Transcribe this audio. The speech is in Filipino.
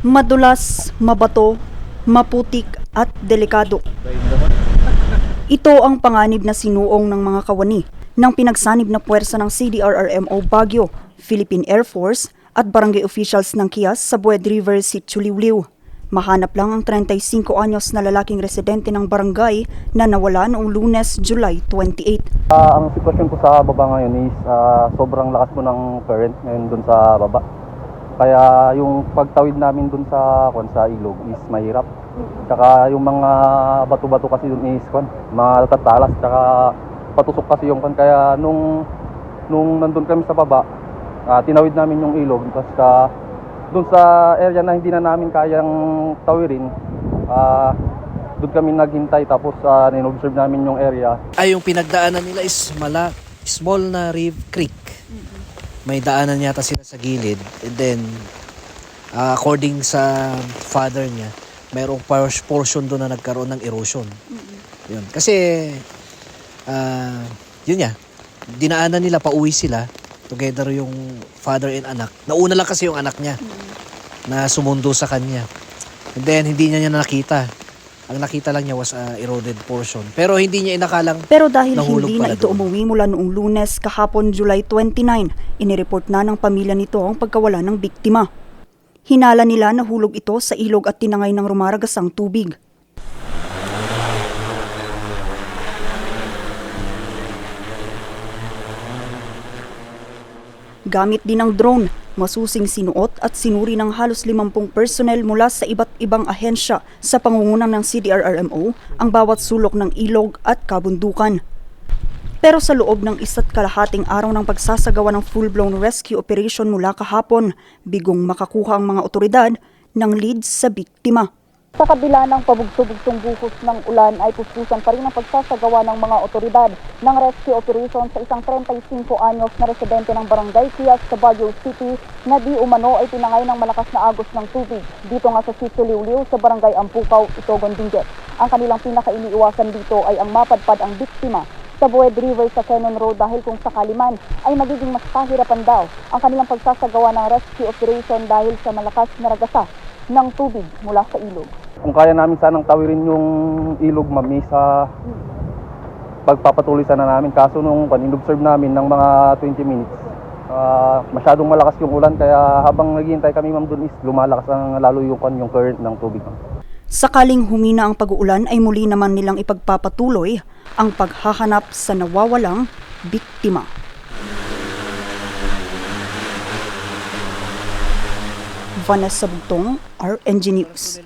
Madulas, mabato, maputik at delikado. Ito ang panganib na sinuong ng mga kawani ng pinagsanib na puwersa ng CDRRMO Baguio, Philippine Air Force at barangay officials ng Kias sa Bued River, Sitio Liwliw. Mahanap lang ang 35 anyos na lalaking residente ng barangay na nawala noong lunes, July 28. Ah, ang sitwasyon ko sa baba ngayon is ah, sobrang lakas po ng current ngayon dun sa baba. Kaya yung pagtawid namin dun sa kwan sa ilog is mahirap. Tsaka yung mga bato-bato kasi dun is kwan, matatalas. Tsaka patusok kasi yung kwan. Kaya nung nung nandun kami sa baba, ah, tinawid namin yung ilog. Tapos sa dun sa area na hindi na namin kayang tawirin, ah doon kami naghintay. Tapos uh, observe namin yung area. Ay yung pinagdaanan nila is mala small na riv creek. May daanan yata sila sa gilid and then ah, according sa father niya, mayroong por- portion doon na nagkaroon ng erosion. Yun. Kasi ah, yun ya. Dinaanan nila pauwi sila together yung father and anak. Nauna lang kasi yung anak niya na sumundo sa kanya. And then hindi niya niya nakita. Ang nakita lang niya was a eroded portion. Pero hindi niya inakalang Pero dahil hindi na ito doon. umuwi mula noong lunes kahapon July 29, inireport na ng pamilya nito ang pagkawala ng biktima. Hinala nila na hulog ito sa ilog at tinangay ng rumaragasang tubig. Gamit din ng drone, masusing sinuot at sinuri ng halos 50 personnel mula sa iba't ibang ahensya sa pangunguna ng CDRRMO ang bawat sulok ng ilog at kabundukan. Pero sa loob ng isa't kalahating araw ng pagsasagawa ng full-blown rescue operation mula kahapon, bigong makakuha ang mga otoridad ng lead sa biktima. Sa kabila ng pabugso-bugsong buhos ng ulan ay puspusan pa rin ang pagsasagawa ng mga otoridad ng rescue operation sa isang 35 anyos na residente ng barangay Kias sa Baguio City na di umano ay tinangay ng malakas na agos ng tubig dito nga sa Sitio Liwliw sa barangay Ampukaw, Itogon, Benguet. Ang kanilang pinakainiiwasan dito ay ang mapadpad ang biktima sa Bued River sa Cannon Road dahil kung sakali man ay magiging mas kahirapan daw ang kanilang pagsasagawa ng rescue operation dahil sa malakas na ragasa ng tubig mula sa ilog. Kung kaya namin sanang tawirin yung ilog mami sa pagpapatuloy sana namin kaso nung pan observe namin ng mga 20 minutes ah, masyadong malakas yung ulan kaya habang naghihintay kami ma'am dun is lumalakas ang lalo yung yung current ng tubig. Sakaling humina ang pag-uulan ay muli naman nilang ipagpapatuloy ang paghahanap sa nawawalang biktima. Vanessa Bugtong, RNG News.